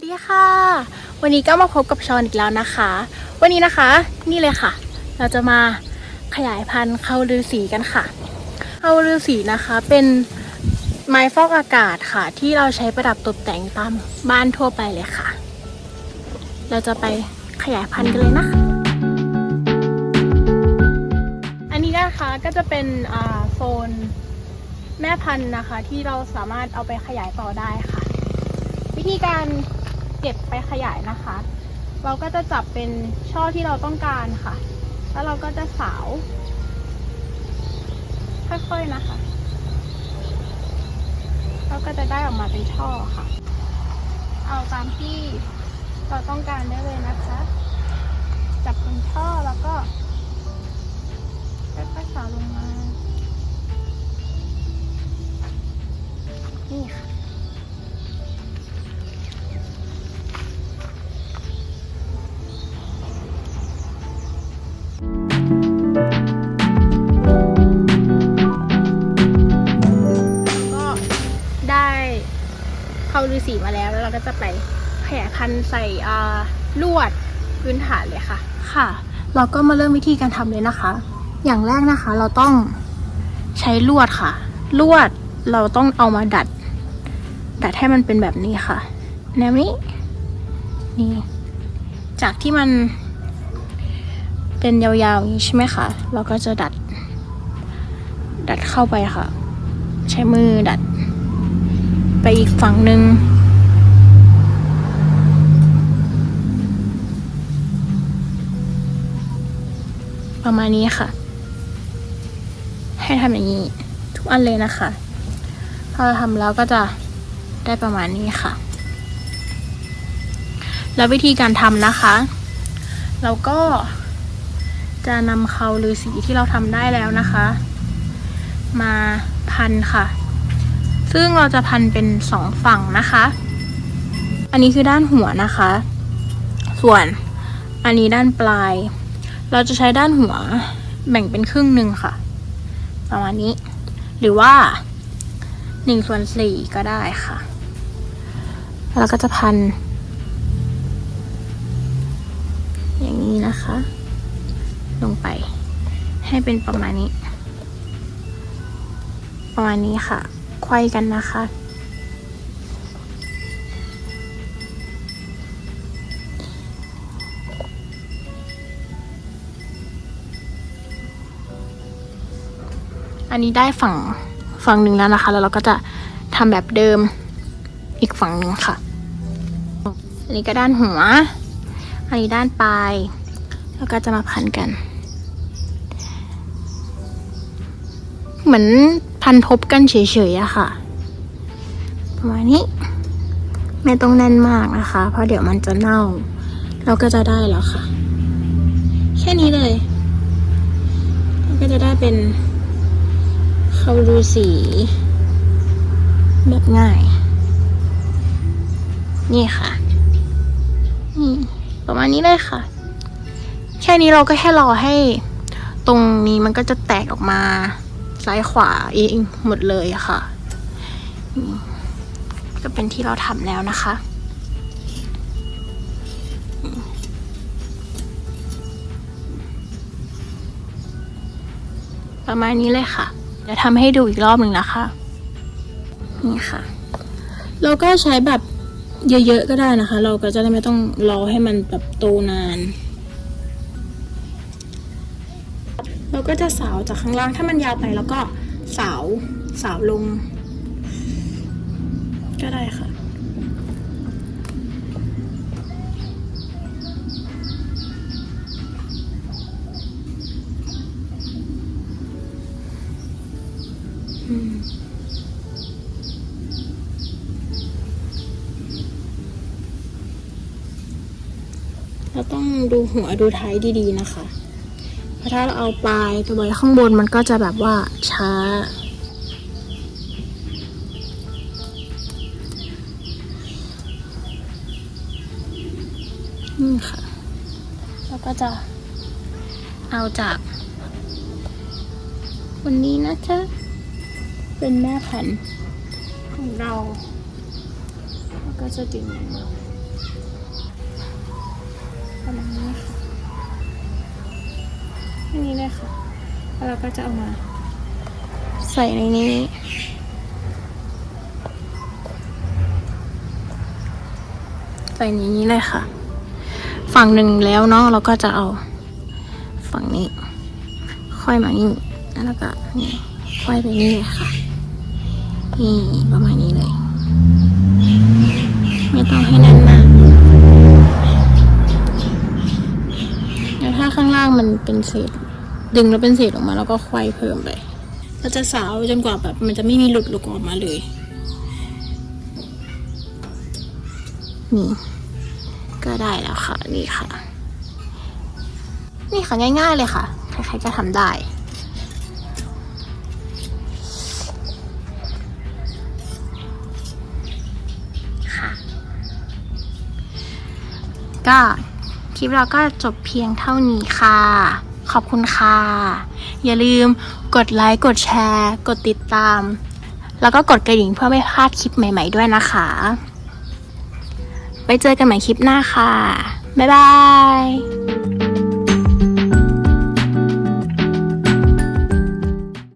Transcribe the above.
วัสดีค่ะ วันนี้ก็มาพบกับชอนอีกแล้วนะคะ วันนี้นะคะนี่เลยค่ะ เราจะมาขยายพันธุ์เข้าฤาษีกันค่ะเข้าฤาษีนะคะเป็นไม้ฟอกอากาศค่ะ ที่เราใช้ประดับตกแต่งตามบ้านทั่วไปเลยค่ะ เราจะไปขยายพันธุ์กันเลยนะคะ อันนี้นะคะก็จะเป็นโซนแม่พันธุ์นะคะ ที่เราสามารถเอาไปขยายต่อได้ค่ะวิธีการ เก็บไปขยายนะคะ เราก็จะจับเป็นช่อที่เราต้องการค่ะ แล้วเราก็จะสาว ค่อยๆนะคะ เราก็จะได้ออกมาเป็นช่อค่ะ เอาตามที่เราต้องการได้เลยนะคะ จับเป็นช่อแล้วก็ค่อยๆสาวลงมาีมาแล้ว แล้วเราก็จะไปขยายพันใส่อ่าลวดพื้นฐานเลยค่ะ ค่ะ เราก็มาเริ่มวิธีการทำเลยนะคะ อย่างแรกนะคะเราต้องใช้ลวดค่ะ ลวดเราต้องเอามาดัด ดัดให้มันเป็นแบบนี้ค่ะแนวนี้นี่ จากที่มันเป็นยาวๆอย่างนี้ใช่ไหมคะเราก็จะดัด ดัดเข้าไปค่ะ ใช้มือดัด ไปอีกฝั่งหนึ่ง มาณนี้ค่ะ ให้ทำอย่างนี้ ทุกอันเลยนะคะพอเราทำแล้วก็จะได้ประมาณนี้ค่ะ แล้ววิธีการทำนะคะ เราก็จะนำเขาหรือสีที่เราทำได้แล้วนะคะ มาพันค่ะ ซึ่งเราจะพันเป็นสองฝั่งนะคะ อันนี้คือด้านหัวนะคะ ส่วนอันนี้ด้านปลาย เราจะใช้ด้านหัวแบ่งเป็นครึ่งหนึ่งค่ะ ประมาณนี้ หรือว่าหนึ่งส่วนสี่ก็ได้ค่ะ แล้วก็จะพัน อย่างนี้นะคะ ลงไป ให้เป็นประมาณนี้ ประมาณนี้ค่ะ ไขว้กันนะคะ อันนี้ได้ฝั่งฝั่งหนึ่งแล้วนะคะ แล้วเราก็จะทำแบบเดิมอีกฝั่งหนึ่งค่ะ อันนี้ก็ด้านหัว อันนี้ด้านปลาย แล้วก็จะมาพันกัน เหมือนพันทบกันเฉยๆอะค่ะ ประมาณนี้ ไม่ต้องแน่นมากนะคะ เพราะเดี๋ยวมันจะเน่า เราก็จะได้แล้วค่ะ แค่นี้เลยเราก็จะได้เป็น เขารูสีแบบง่าย นี่ค่ะนี่ประมาณนี้เลยค่ะ แค่นี้เราก็แค่รอให้ตรงนี้มันก็จะแตกออกมาซ้ายขวาเองหมดเลยค่ะ ก็เป็นที่เราทำแล้วนะคะประมาณนี้เลยค่ะ จะทำให้ดูอีกรอบหนึ่งนะคะ นี่ค่ะเราก็ใช้แบบเยอะๆก็ได้นะคะ เราก็จะได้ไม่ต้องรอให้มันแบบโตนาน เราก็จะสาวจากข้างล่างถ้ามันยาวไปแล้วก็สาวสาวลง ก็ได้ค่ะ เราต้องดูหัวดูท้ายดีๆนะคะ เพราะถ้าเราเอาปลายไปไว้ข้างบนมันก็จะแบบว่าช้า นี่ค่ะ แล้วก็จะเอาจากวันนี้นะคะ เป็นแม่พันธุ์ของเราแล้วก็จะดึงประมาณนี้ค่ะอันนี้เลยค่ะแล้วเราก็จะเอามา ใส่ในนี้ใส่ในนี้เลยค่ะ ฝั่งหนึ่งแล้วเนาะเราก็จะเอาฝั่งนี้ ค่อยมานี่แล้วก็นี่ค่อยไปนี่เลยค่ะ นี่ประมาณนี้เลย ไม่ต้องให้แน่นมากแล้วถ้าข้างล่างมันเป็นเศษ ดึงแล้วเป็นเศษออกมา แล้วก็ควายเพิ่มไปเราจะสาวจนกว่าแบบมันจะไม่มีหลุดหลุดออกมาเลยนี่ก็ได้แล้วค่ะ นี่ค่ะ นี่ค่ะง่ายๆเลยค่ะ ใครๆก็ทำได้ ก็คลิปเราก็จบเพียงเท่านี้ค่ะ ขอบคุณค่ะ อย่าลืมกดไลค์กดแชร์ กดติดตาม แล้วก็กดกระดิ่งเพื่อไม่พลาดคลิปใหม่ ๆด้วยนะคะ ไปเจอกันใหม่คลิปหน้าค่ะ บ๊ายบาย